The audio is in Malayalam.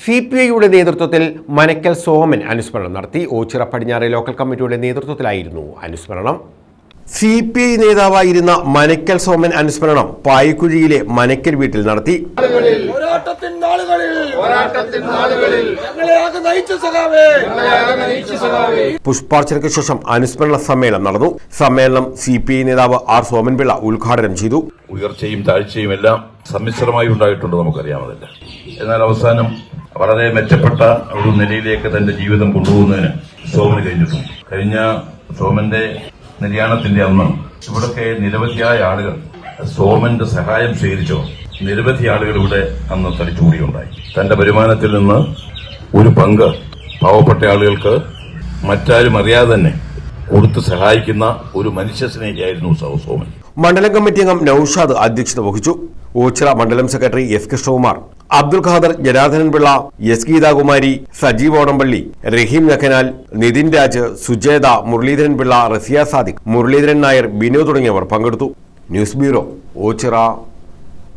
സി പി ഐയുടെ നേതൃത്വത്തിൽ മനക്കൽ സോമൻ അനുസ്മരണം നടത്തി. ഓച്ചിറ പടിഞ്ഞാറെ ലോക്കൽ കമ്മിറ്റിയുടെ നേതൃത്വത്തിലായിരുന്നു അനുസ്മരണം. സി പി ഐ നേതാവായിരുന്ന മനക്കൽ സോമൻ അനുസ്മരണം പായക്കുഴിയിലെ മനക്കൽ വീട്ടിൽ നടത്തി. പുഷ്പാർച്ചനയ്ക്ക് ശേഷം അനുസ്മരണ സമ്മേളനം നടന്നു. സമ്മേളനം സി പി ഐ നേതാവ് ആർ സോമൻപിള്ള ഉദ്ഘാടനം ചെയ്തു. ഉയർച്ചയും താഴ്ചയും എല്ലാം സമ്മിശ്രമായി ഉണ്ടായിട്ടുണ്ട് നമുക്കറിയാമതല്ല എന്നാൽ അവസാനം വളരെ മെച്ചപ്പെട്ട ഒരു നിലയിലേക്ക് തന്റെ ജീവിതം കൊണ്ടുപോകുന്നതിന് സോമന് കഴിഞ്ഞിട്ടുണ്ട്. കഴിഞ്ഞ സോമന്റെ നിര്യാണത്തിന്റെ അന്ന് ഇവിടൊക്കെ നിരവധിയായ ആളുകൾ സോമന്റെ സഹായം സ്വീകരിച്ചോ നിരവധി ആളുകൾ ഇവിടെ അന്ന് തടിച്ചുകൂടിയുണ്ടായി. തന്റെ വരുമാനത്തിൽ നിന്ന് ഒരു പങ്ക് പാവപ്പെട്ട ആളുകൾക്ക് മറ്റാരും അറിയാതെ തന്നെ കൊടുത്ത് സഹായിക്കുന്ന ഒരു മനുഷ്യ സ്നേഹിയായിരുന്നു സോമൻ. മണ്ഡലം കമ്മിറ്റി അംഗം നൌഷാദ് അധ്യക്ഷത വഹിച്ചു. ഓച്ചിറ മണ്ഡലം secretary S Krishnakumar Abdul Khader Janardhanan Pillai S Geethakumari Sajeev Odampally Rahim Nakhanal Nithin Raj Sujetha Muraleedharan Pillai Rasiya Sadiq Muraleedharan Nair Binu തുടങ്ങിയവർ പങ്കെടുത്തു. News bureau Ochira.